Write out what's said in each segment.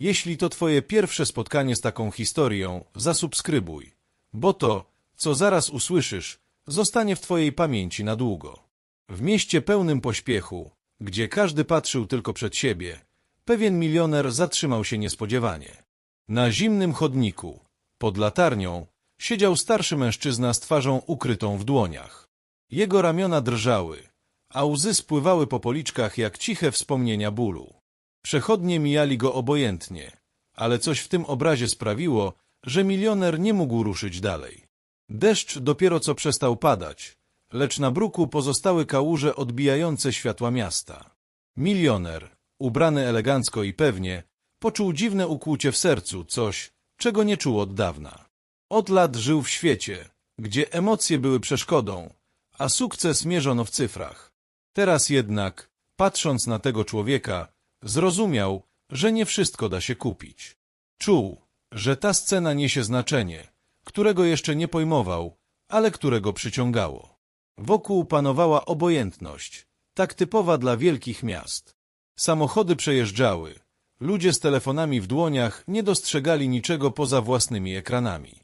Jeśli to twoje pierwsze spotkanie z taką historią, zasubskrybuj, bo to, co zaraz usłyszysz, zostanie w twojej pamięci na długo. W mieście pełnym pośpiechu, gdzie każdy patrzył tylko przed siebie, pewien milioner zatrzymał się niespodziewanie. Na zimnym chodniku, pod latarnią, siedział starszy mężczyzna z twarzą ukrytą w dłoniach. Jego ramiona drżały, a łzy spływały po policzkach jak ciche wspomnienia bólu. Przechodnie mijali go obojętnie, ale coś w tym obrazie sprawiło, że milioner nie mógł ruszyć dalej. Deszcz dopiero co przestał padać, lecz na bruku pozostały kałuże odbijające światła miasta. Milioner, ubrany elegancko i pewnie, poczuł dziwne ukłucie w sercu, coś, czego nie czuł od dawna. Od lat żył w świecie, gdzie emocje były przeszkodą, a sukces mierzono w cyfrach. Teraz jednak, patrząc na tego człowieka, zrozumiał, że nie wszystko da się kupić. Czuł, że ta scena niesie znaczenie, którego jeszcze nie pojmował, ale którego przyciągało. Wokół panowała obojętność, tak typowa dla wielkich miast. Samochody przejeżdżały, ludzie z telefonami w dłoniach nie dostrzegali niczego poza własnymi ekranami.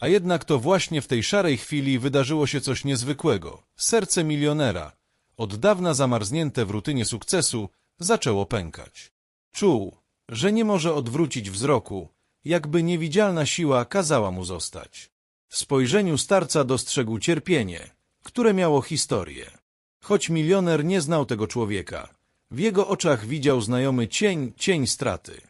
A jednak to właśnie w tej szarej chwili wydarzyło się coś niezwykłego. Serce milionera, od dawna zamarznięte w rutynie sukcesu, zaczęło pękać. Czuł, że nie może odwrócić wzroku, jakby niewidzialna siła kazała mu zostać. W spojrzeniu starca dostrzegł cierpienie, które miało historię. Choć milioner nie znał tego człowieka, w jego oczach widział znajomy cień, cień straty.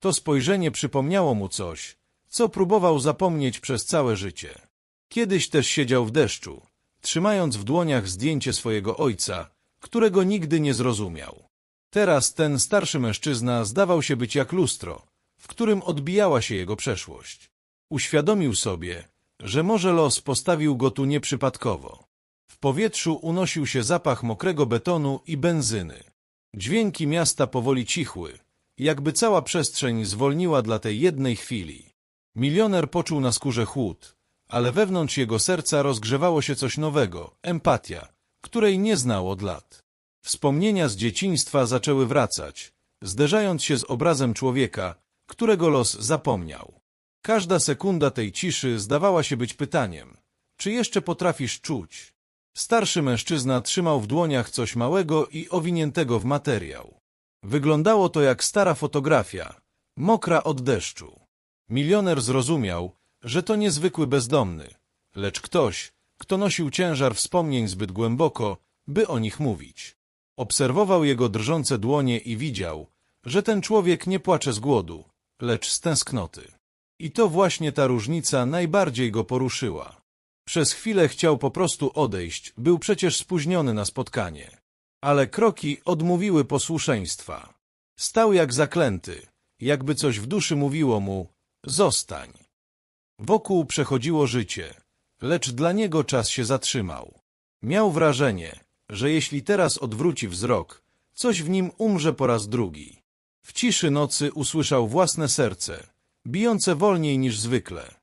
To spojrzenie przypomniało mu coś, co próbował zapomnieć przez całe życie. Kiedyś też siedział w deszczu, trzymając w dłoniach zdjęcie swojego ojca, którego nigdy nie zrozumiał. Teraz ten starszy mężczyzna zdawał się być jak lustro, w którym odbijała się jego przeszłość. Uświadomił sobie, że może los postawił go tu nieprzypadkowo. W powietrzu unosił się zapach mokrego betonu i benzyny. Dźwięki miasta powoli cichły, jakby cała przestrzeń zwolniła dla tej jednej chwili. Milioner poczuł na skórze chłód, ale wewnątrz jego serca rozgrzewało się coś nowego, empatia, której nie znał od lat. Wspomnienia z dzieciństwa zaczęły wracać, zderzając się z obrazem człowieka, którego los zapomniał. Każda sekunda tej ciszy zdawała się być pytaniem, czy jeszcze potrafisz czuć? Starszy mężczyzna trzymał w dłoniach coś małego i owiniętego w materiał. Wyglądało to jak stara fotografia, mokra od deszczu. Milioner zrozumiał, że to niezwykły bezdomny, lecz ktoś, kto nosił ciężar wspomnień zbyt głęboko, by o nich mówić. Obserwował jego drżące dłonie i widział, że ten człowiek nie płacze z głodu, lecz z tęsknoty. I to właśnie ta różnica najbardziej go poruszyła. Przez chwilę chciał po prostu odejść, był przecież spóźniony na spotkanie. Ale kroki odmówiły posłuszeństwa. Stał jak zaklęty, jakby coś w duszy mówiło mu, zostań. Wokół przechodziło życie, lecz dla niego czas się zatrzymał. Miał wrażenie, że jeśli teraz odwróci wzrok, coś w nim umrze po raz drugi. W ciszy nocy usłyszał własne serce, bijące wolniej niż zwykle.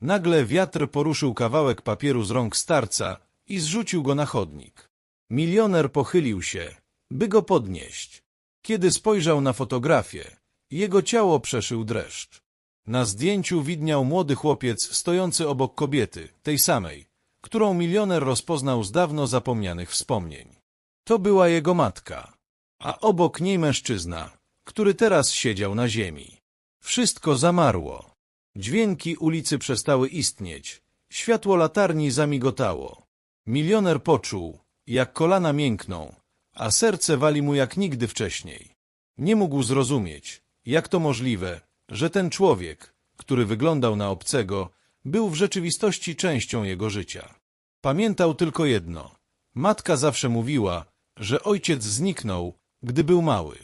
Nagle wiatr poruszył kawałek papieru z rąk starca i zrzucił go na chodnik. Milioner pochylił się, by go podnieść. Kiedy spojrzał na fotografię, jego ciało przeszył dreszcz. Na zdjęciu widniał młody chłopiec stojący obok kobiety, tej samej, którą milioner rozpoznał z dawno zapomnianych wspomnień. To była jego matka, a obok niej mężczyzna, który teraz siedział na ziemi. Wszystko zamarło. Dźwięki ulicy przestały istnieć. Światło latarni zamigotało. Milioner poczuł, jak kolana miękną, a serce wali mu jak nigdy wcześniej. Nie mógł zrozumieć, jak to możliwe, że ten człowiek, który wyglądał na obcego, był w rzeczywistości częścią jego życia. Pamiętał tylko jedno. Matka zawsze mówiła, że ojciec zniknął, gdy był mały,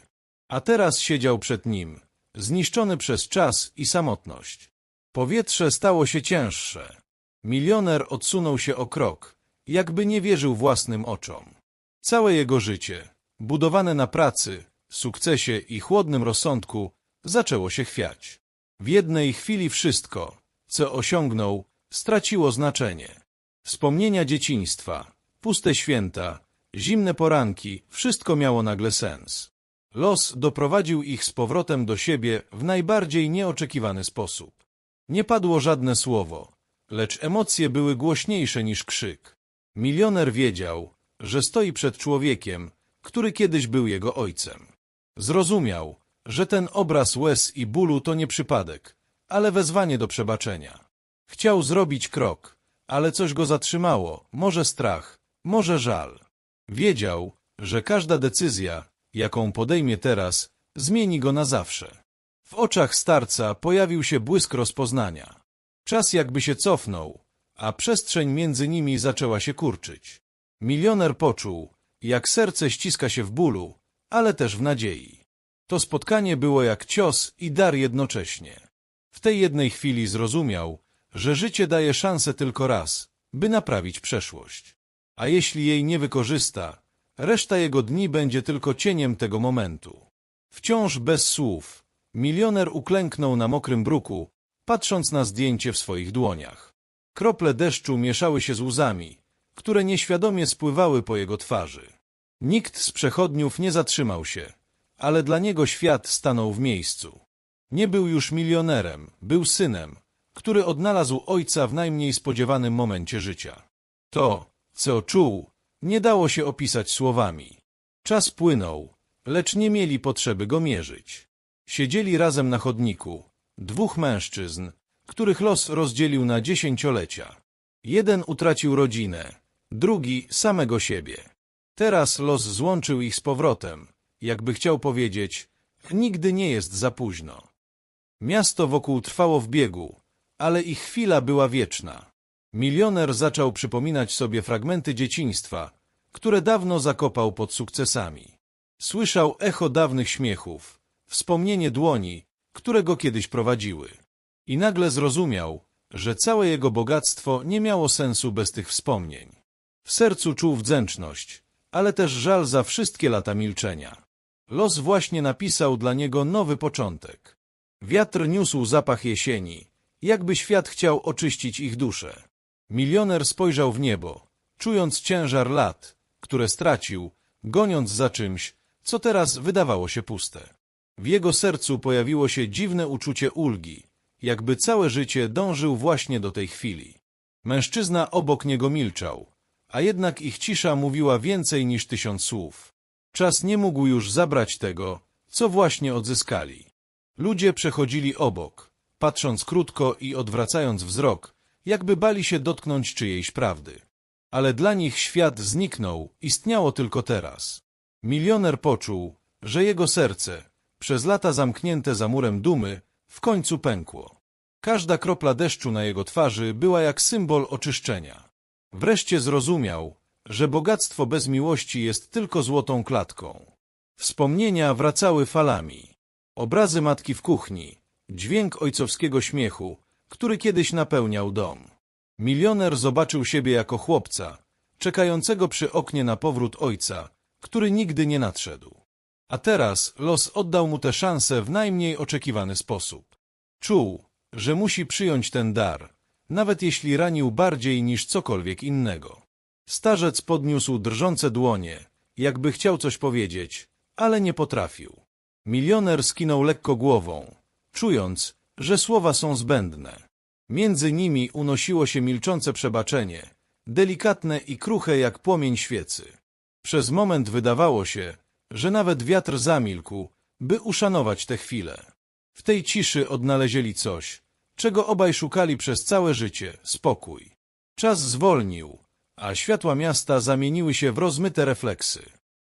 a teraz siedział przed nim, zniszczony przez czas i samotność. Powietrze stało się cięższe. Milioner odsunął się o krok, jakby nie wierzył własnym oczom. Całe jego życie, budowane na pracy, sukcesie i chłodnym rozsądku, zaczęło się chwiać. W jednej chwili wszystko, co osiągnął, straciło znaczenie. Wspomnienia dzieciństwa, puste święta, zimne poranki, wszystko miało nagle sens. Los doprowadził ich z powrotem do siebie w najbardziej nieoczekiwany sposób. Nie padło żadne słowo, lecz emocje były głośniejsze niż krzyk. Milioner wiedział, że stoi przed człowiekiem, który kiedyś był jego ojcem. Zrozumiał, że ten obraz łez i bólu to nie przypadek, ale wezwanie do przebaczenia. Chciał zrobić krok, ale coś go zatrzymało, może strach, może żal. Wiedział, że każda decyzja, jaką podejmie teraz, zmieni go na zawsze. W oczach starca pojawił się błysk rozpoznania. Czas jakby się cofnął, a przestrzeń między nimi zaczęła się kurczyć. Milioner poczuł, jak serce ściska się w bólu, ale też w nadziei. To spotkanie było jak cios i dar jednocześnie. W tej jednej chwili zrozumiał, że życie daje szansę tylko raz, by naprawić przeszłość. A jeśli jej nie wykorzysta, reszta jego dni będzie tylko cieniem tego momentu. Wciąż bez słów, milioner uklęknął na mokrym bruku, patrząc na zdjęcie w swoich dłoniach. Krople deszczu mieszały się z łzami, które nieświadomie spływały po jego twarzy. Nikt z przechodniów nie zatrzymał się, ale dla niego świat stanął w miejscu. Nie był już milionerem, był synem, który odnalazł ojca w najmniej spodziewanym momencie życia. To, co czuł, nie dało się opisać słowami. Czas płynął, lecz nie mieli potrzeby go mierzyć. Siedzieli razem na chodniku, dwóch mężczyzn, których los rozdzielił na dziesięciolecia. Jeden utracił rodzinę, drugi samego siebie. Teraz los złączył ich z powrotem, jakby chciał powiedzieć, nigdy nie jest za późno. Miasto wokół trwało w biegu, ale ich chwila była wieczna. Milioner zaczął przypominać sobie fragmenty dzieciństwa, które dawno zakopał pod sukcesami. Słyszał echo dawnych śmiechów, wspomnienie dłoni, które go kiedyś prowadziły. I nagle zrozumiał, że całe jego bogactwo nie miało sensu bez tych wspomnień. W sercu czuł wdzięczność, ale też żal za wszystkie lata milczenia. Los właśnie napisał dla niego nowy początek. Wiatr niósł zapach jesieni, jakby świat chciał oczyścić ich duszę. Milioner spojrzał w niebo, czując ciężar lat, które stracił, goniąc za czymś, co teraz wydawało się puste. W jego sercu pojawiło się dziwne uczucie ulgi, jakby całe życie dążył właśnie do tej chwili. Mężczyzna obok niego milczał, a jednak ich cisza mówiła więcej niż tysiąc słów. Czas nie mógł już zabrać tego, co właśnie odzyskali. Ludzie przechodzili obok, patrząc krótko i odwracając wzrok, jakby bali się dotknąć czyjejś prawdy. Ale dla nich świat zniknął, istniało tylko teraz. Milioner poczuł, że jego serce, przez lata zamknięte za murem dumy, w końcu pękło. Każda kropla deszczu na jego twarzy była jak symbol oczyszczenia. Wreszcie zrozumiał, że bogactwo bez miłości jest tylko złotą klatką. Wspomnienia wracały falami. Obrazy matki w kuchni, dźwięk ojcowskiego śmiechu, który kiedyś napełniał dom. Milioner zobaczył siebie jako chłopca, czekającego przy oknie na powrót ojca, który nigdy nie nadszedł. A teraz los oddał mu tę szansę w najmniej oczekiwany sposób. Czuł, że musi przyjąć ten dar, nawet jeśli ranił bardziej niż cokolwiek innego. Starzec podniósł drżące dłonie, jakby chciał coś powiedzieć, ale nie potrafił. Milioner skinął lekko głową, czując, że słowa są zbędne. Między nimi unosiło się milczące przebaczenie, delikatne i kruche jak płomień świecy. Przez moment wydawało się, że nawet wiatr zamilkł, by uszanować tę chwilę. W tej ciszy odnalezieli coś, czego obaj szukali przez całe życie spokój. Czas zwolnił, a światła miasta zamieniły się w rozmyte refleksy.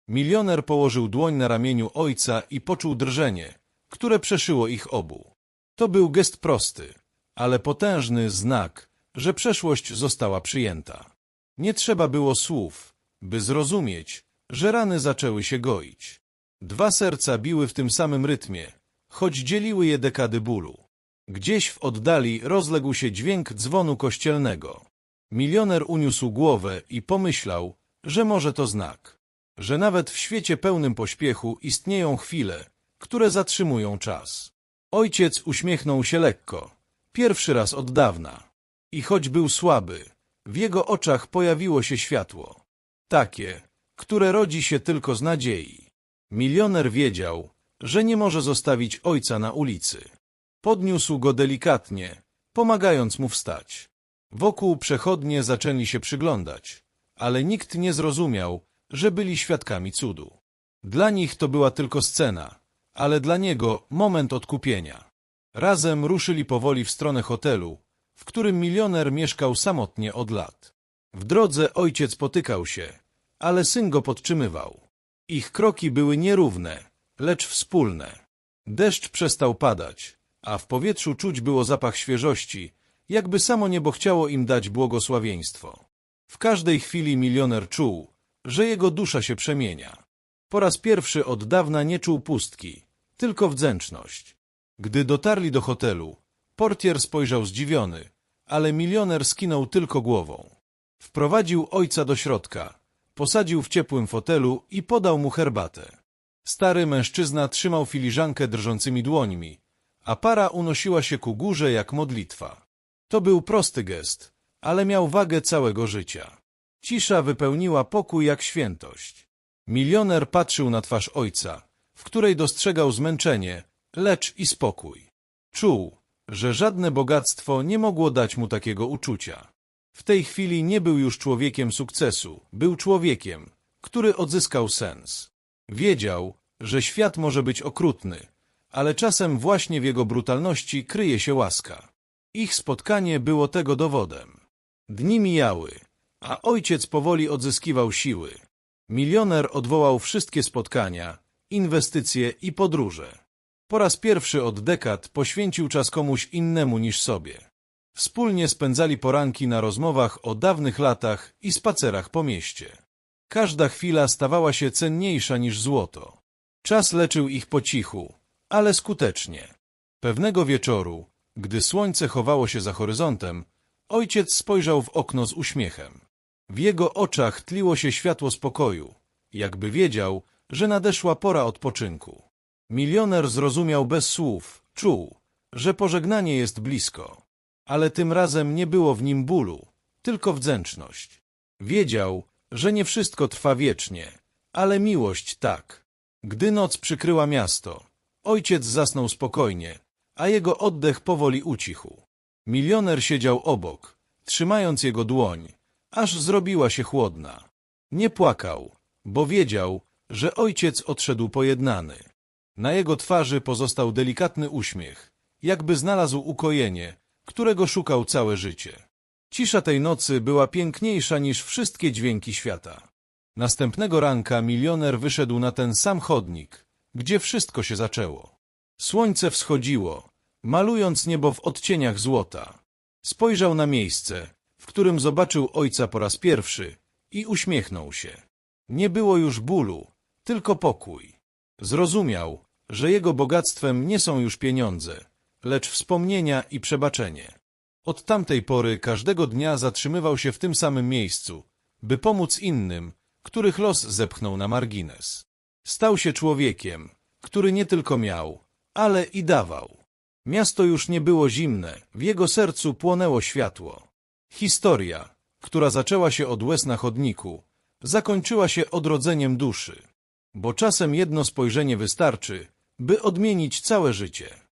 Milioner położył dłoń na ramieniu ojca i poczuł drżenie, które przeszyło ich obu. To był gest prosty, ale potężny znak, że przeszłość została przyjęta. Nie trzeba było słów, by zrozumieć, że rany zaczęły się goić. Dwa serca biły w tym samym rytmie, choć dzieliły je dekady bólu. Gdzieś w oddali rozległ się dźwięk dzwonu kościelnego. Milioner uniósł głowę i pomyślał, że może to znak, że nawet w świecie pełnym pośpiechu istnieją chwile, które zatrzymują czas. Ojciec uśmiechnął się lekko, pierwszy raz od dawna. I choć był słaby, w jego oczach pojawiło się światło. Takie, które rodzi się tylko z nadziei. Milioner wiedział, że nie może zostawić ojca na ulicy. Podniósł go delikatnie, pomagając mu wstać. Wokół przechodnie zaczęli się przyglądać, ale nikt nie zrozumiał, że byli świadkami cudu. Dla nich to była tylko scena, ale dla niego moment odkupienia. Razem ruszyli powoli w stronę hotelu, w którym milioner mieszkał samotnie od lat. W drodze ojciec potykał się, ale syn go podtrzymywał. Ich kroki były nierówne, lecz wspólne. Deszcz przestał padać, a w powietrzu czuć było zapach świeżości, jakby samo niebo chciało im dać błogosławieństwo. W każdej chwili milioner czuł, że jego dusza się przemienia. Po raz pierwszy od dawna nie czuł pustki, tylko wdzięczność. Gdy dotarli do hotelu, portier spojrzał zdziwiony, ale milioner skinął tylko głową. Wprowadził ojca do środka, posadził w ciepłym fotelu i podał mu herbatę. Stary mężczyzna trzymał filiżankę drżącymi dłońmi, a para unosiła się ku górze jak modlitwa. To był prosty gest, ale miał wagę całego życia. Cisza wypełniła pokój jak świętość. Milioner patrzył na twarz ojca, w której dostrzegał zmęczenie, lecz i spokój. Czuł, że żadne bogactwo nie mogło dać mu takiego uczucia. W tej chwili nie był już człowiekiem sukcesu, był człowiekiem, który odzyskał sens. Wiedział, że świat może być okrutny, ale czasem właśnie w jego brutalności kryje się łaska. Ich spotkanie było tego dowodem. Dni mijały, a ojciec powoli odzyskiwał siły. Milioner odwołał wszystkie spotkania, inwestycje i podróże. Po raz pierwszy od dekad poświęcił czas komuś innemu niż sobie. Wspólnie spędzali poranki na rozmowach o dawnych latach i spacerach po mieście. Każda chwila stawała się cenniejsza niż złoto. Czas leczył ich po cichu, ale skutecznie. Pewnego wieczoru, gdy słońce chowało się za horyzontem, ojciec spojrzał w okno z uśmiechem. W jego oczach tliło się światło spokoju, jakby wiedział, że nadeszła pora odpoczynku. Milioner zrozumiał bez słów, czuł, że pożegnanie jest blisko. Ale tym razem nie było w nim bólu, tylko wdzięczność. Wiedział, że nie wszystko trwa wiecznie, ale miłość tak. Gdy noc przykryła miasto, ojciec zasnął spokojnie, a jego oddech powoli ucichł. Milioner siedział obok, trzymając jego dłoń, aż zrobiła się chłodna. Nie płakał, bo wiedział, że ojciec odszedł pojednany. Na jego twarzy pozostał delikatny uśmiech, jakby znalazł ukojenie, którego szukał całe życie. Cisza tej nocy była piękniejsza niż wszystkie dźwięki świata. Następnego ranka milioner wyszedł na ten sam chodnik, gdzie wszystko się zaczęło. Słońce wschodziło, malując niebo w odcieniach złota. Spojrzał na miejsce, w którym zobaczył ojca po raz pierwszy i uśmiechnął się. Nie było już bólu, tylko pokój. Zrozumiał, że jego bogactwem nie są już pieniądze, lecz wspomnienia i przebaczenie. Od tamtej pory każdego dnia zatrzymywał się w tym samym miejscu, by pomóc innym, których los zepchnął na margines. Stał się człowiekiem, który nie tylko miał, ale i dawał. Miasto już nie było zimne, w jego sercu płonęło światło. Historia, która zaczęła się od łez na chodniku, zakończyła się odrodzeniem duszy, bo czasem jedno spojrzenie wystarczy, by odmienić całe życie.